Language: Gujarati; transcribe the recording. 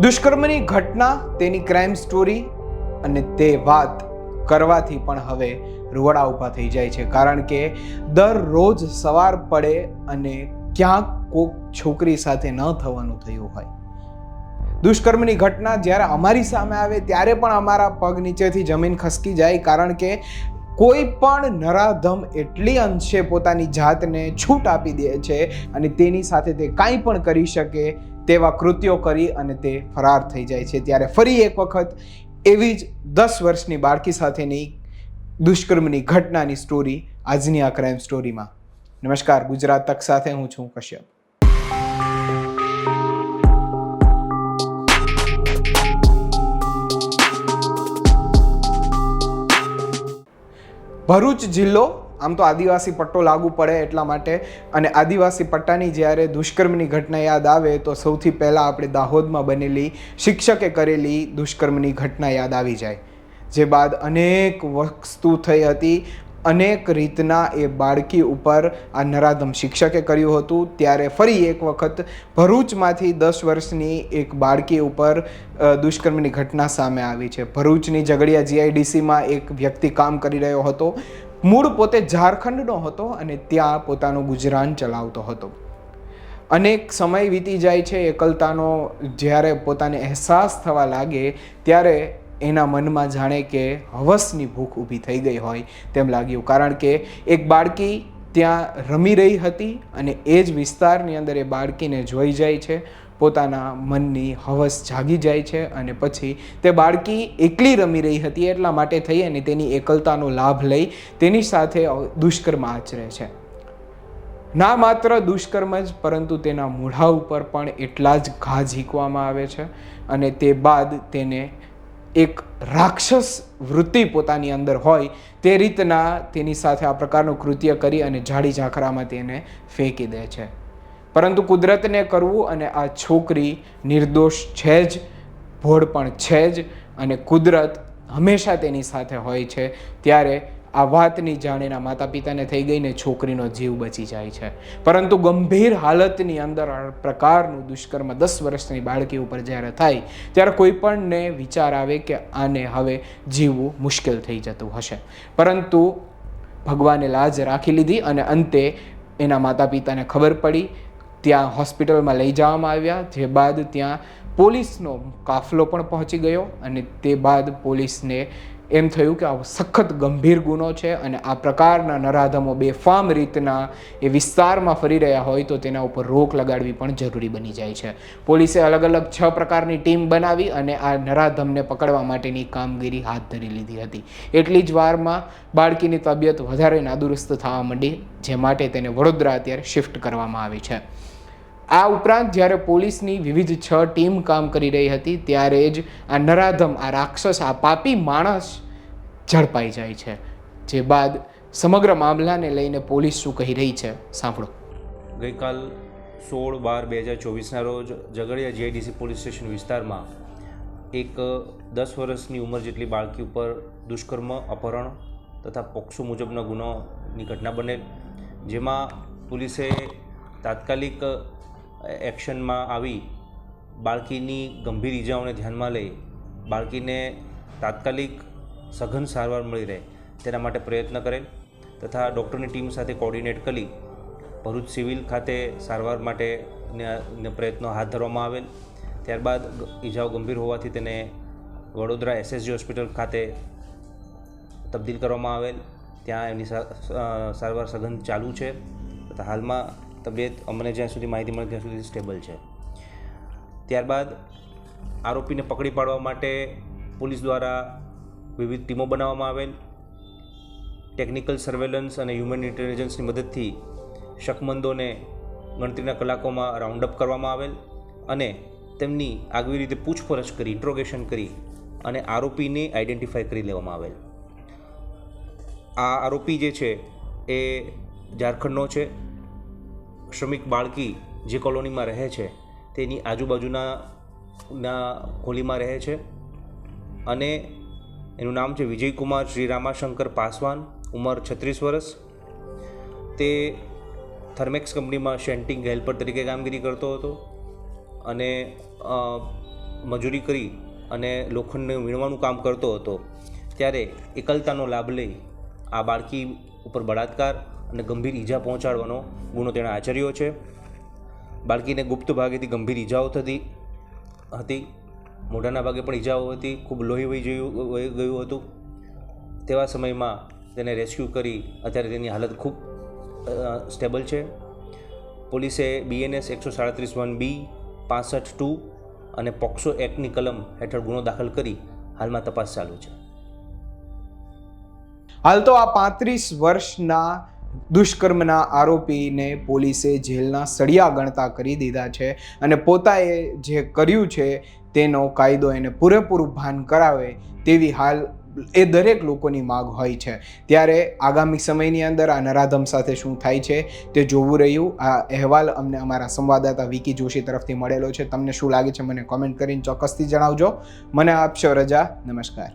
દુષ્કર્મની ઘટના, તેની ક્રાઇમ સ્ટોરી અને તે વાત કરવાથી પણ હવે રૂવાડા ઊભા થઈ જાય છે. કારણ કે દરરોજ સવાર પડે અને ક્યાંક કોક છોકરી સાથે ન થવાનું થયું હોય. દુષ્કર્મની ઘટના જ્યારે અમારી સામે આવે ત્યારે પણ અમારા પગ નીચેથી જમીન ખસકી જાય. કારણ કે કોઈ પણ નરાધમ એટલી અંશે પોતાની જાતને છૂટ આપી દે છે અને તેની સાથે તે કાંઈ પણ કરી શકે તેવા કૃત્યો કરી અને તે ફરાર થઈ જાય છે. ત્યારે ફરી એક વખત એવી જ દસ વર્ષની બાળકી સાથેની દુષ્કર્મની ઘટનાની સ્ટોરી આજની આ ક્રાઇમ સ્ટોરીમાં નમસ્કાર, ગુજરાત તક સાથે હું છું કશ્યપ. ભરૂચ જિલ્લો આમ તો આદિવાસી પટ્ટો લાગુ પડે એટલા માટે. અને આદિવાસી પટ્ટાની જ્યારે દુષ્કર્મની ઘટના યાદ આવે તો સૌથી પહેલાં આપણે દાહોદમાં બનેલી શિક્ષકે કરેલી દુષ્કર્મની ઘટના યાદ આવી જાય. જે બાદ અનેક વસ્તુ થઈ હતી. અનેક રીતના એ બાળકી ઉપર આ નરાધમ શિક્ષકે કર્યું હતું. ત્યારે ફરી એક વખત ભરૂચમાંથી દસ વર્ષની એક બાળકી ઉપર દુષ્કર્મની ઘટના સામે આવી છે. ભરૂચની ઝઘડિયા જીઆઈડીસીમાં એક વ્યક્તિ કામ કરી રહ્યો હતો. મૂળ પોતે ઝારખંડનો હતો અને ત્યાં પોતાનું ગુજરાન ચલાવતો હતો. અનેક સમય વીતી જાય છે, એકલતાનો જ્યારે પોતાને અહેસાસ થવા લાગે, ત્યારે એના મનમાં જાણે કે હવસની ભૂખ ઊભી થઈ ગઈ હોય તેમ લાગ્યું. કારણ કે એક બાળકી ત્યાં રમી રહી હતી અને એ જ વિસ્તારની અંદર એ બાળકીને જોઈ જાય છે. પોતાના મનની હવસ જાગી જાય છે અને પછી તે બાળકી એકલી રમી રહી હતી એટલા માટે થઈ અને તેની એકલતાનો લાભ લઈ તેની સાથે દુષ્કર્મ આચરે છે. ના માત્ર દુષ્કર્મ જ, પરંતુ તેના મૂઢા ઉપર પણ એટલા જ ઘા ઝીકવામાં આવે છે અને તે બાદ તેને એક રાક્ષસ વૃત્તિ પોતાની અંદર હોય તે રીતના તેની સાથે આ પ્રકારનું કૃત્ય કરી અને જાડી ઝાંખરામાં તેને ફેંકી દે છે. પરંતુ કુદરતને કરવું અને આ છોકરી નિર્દોષ છે જ, ભોળ પણ છે જ અને કુદરત હંમેશા તેની સાથે હોય છે. ત્યારે આ વાતની જાણીના માતા પિતાને થઈ ગઈને છોકરીનો જીવ બચી જાય છે. પરંતુ ગંભીર હાલતની અંદર આ પ્રકારનું દુષ્કર્મ દસ વર્ષની બાળકી ઉપર જ્યારે થાય, ત્યારે કોઈ પણને વિચાર આવે કે આને હવે જીવવું મુશ્કેલ થઈ જતું હશે. પરંતુ ભગવાને લાજ રાખી લીધી અને અંતે એના માતા પિતાને ખબર પડી ત્યાં હોસ્પિટલમાં લઈ જવામાં આવ્યા. જે બાદ ત્યાં પોલીસનો કાફલો પણ પહોંચી ગયો અને તે બાદ પોલીસને એમ થયું કે આ સખત ગંભીર ગુનો છે અને આ પ્રકારના નરાધમો બેફામ રીતના એ વિસ્તારમાં ફરી રહ્યા હોય તો તેના ઉપર રોક લગાડવી પણ જરૂરી બની જાય છે. પોલીસે અલગ અલગ છ પ્રકારની ટીમ બનાવી અને આ નરાધમને પકડવા માટેની કામગીરી હાથ ધરી લીધી હતી. એટલી જ વારમાં બાળકીની તબિયત વધારે નાદુરસ્ત થવા માંડી, જે માટે તેને વડોદરા અત્યારે શિફ્ટ કરવામાં આવી છે. આ ઉપરાંત જ્યારે પોલીસની વિવિધ છ ટીમ કામ કરી રહી હતી, ત્યારે જ આ નરાધમ, આ રાક્ષસ, આ પાપી માણસ ઝડપાઈ જાય છે. જે બાદ સમગ્ર મામલાને લઈને પોલીસ શું કહી રહી છે, સાંભળો. ગઈકાલ સોળ બાર બે હજાર ચોવીસના રોજ ઝઘડિયા જીઆઈડીસી પોલીસ સ્ટેશન વિસ્તારમાં એક દસ વર્ષની ઉંમર જેટલી બાળકી ઉપર દુષ્કર્મ, અપહરણ તથા પોક્સો મુજબના ગુનોની ઘટના બનેલ, જેમાં પોલીસે તાત્કાલિક એક્શનમાં આવી, બાળકીની ગંભીર ઈજાઓને ધ્યાનમાં લઈ બાળકીને તાત્કાલિક સઘન સારવાર મળી રહે તેના માટે પ્રયત્ન કરેલ તથા ડૉક્ટરની ટીમ સાથે કોર્ડિનેટ કરી ભરૂચ સિવિલ ખાતે સારવાર માટે પ્રયત્નો હાથ ધરવામાં આવેલ. ત્યારબાદ ઇજાઓ ગંભીર હોવાથી તેને વડોદરા એસએસજી હોસ્પિટલ ખાતે તબદીલ કરવામાં આવેલ. ત્યાં એમની સારવાર સઘન ચાલુ છે તથા હાલમાં તબિયત અમને જ્યાં સુધી માહિતી મળે ત્યાં સુધી સ્ટેબલ છે. ત્યારબાદ આરોપીને પકડી પાડવા માટે પોલીસ દ્વારા વિવિધ ટીમો બનાવવામાં આવેલ. ટેકનિકલ સર્વેલન્સ અને હ્યુમન ઇન્ટેલિજન્સની મદદથી શકમંદોને ગણતરીના કલાકોમાં રાઉન્ડ અપ કરવામાં આવેલ અને તેમની આગવી રીતે પૂછપરછ કરી ઇન્ટ્રોગેશન કરી અને આરોપીને આઈડેન્ટિફાય કરી લેવામાં આવેલ. આ આરોપી જે છે એ ઝારખંડનો છે. શ્રમિક બાળકી જે કોલોનીમાં રહે છે, તેની આજુબાજુના, ના હોલીમાં રહે છે. અને એનું નામ છે વિજયકુમાર શ્રી રામાશંકર પાસવાન, ઉંમર છત્રીસ વર્ષ. તે થર્મેક્સ કંપનીમાં શેન્ટિંગ હેલ્પર તરીકે કામગીરી કરતો હતો અને મજૂરી કરી અને લોખંડને વીણવાનું કામ કરતો હતો. ત્યારે એકલતાનો લાભ લઈ આ બાળકી ઉપર બળાત્કાર અને ગંભીર ઈજા પહોંચાડવાનો ગુનો તેણે આચર્યો છે. બાળકીને ગુપ્ત ભાગેથી ગંભીર ઈજાઓ થતી હતી. મોઢાના ભાગે પણ ઈજાઓ હતી. ખૂબ લોહી વહી જયું, વહી ગયું હતું. તેવા સમયમાં તેને રેસ્ક્યુ કરી અત્યારે તેની હાલત ખૂબ સ્ટેબલ છે. પોલીસે બીએનએસ એકસો સાડત્રીસ વન બી, પાસઠ ટુ અને પોક્સો એક્ટની કલમ હેઠળ ગુનો દાખલ કરી હાલમાં તપાસ ચાલુ છે. હાલ તો આ પાંત્રીસ વર્ષના દુષ્કર્મના આરોપીને પોલીસે જેલના સળિયા ગણતા કરી દીધા છે અને પોતાએ જે કર્યું છે તેનો કાયદો એને પૂરેપૂરું ભાન કરાવે તેવી હાલ એ દરેક લોકોની માગ હોય છે. ત્યારે આગામી સમયની અંદર આ નરાધમ સાથે શું થાય છે તે જોવું રહ્યું. આ અહેવાલ અમને અમારા સંવાદદાતા વિકી જોશી તરફથી મળેલો છે. તમને શું લાગે છે મને કોમેન્ટ કરીને ચોક્કસથી જણાવજો. મને આપશો રજા. નમસ્કાર.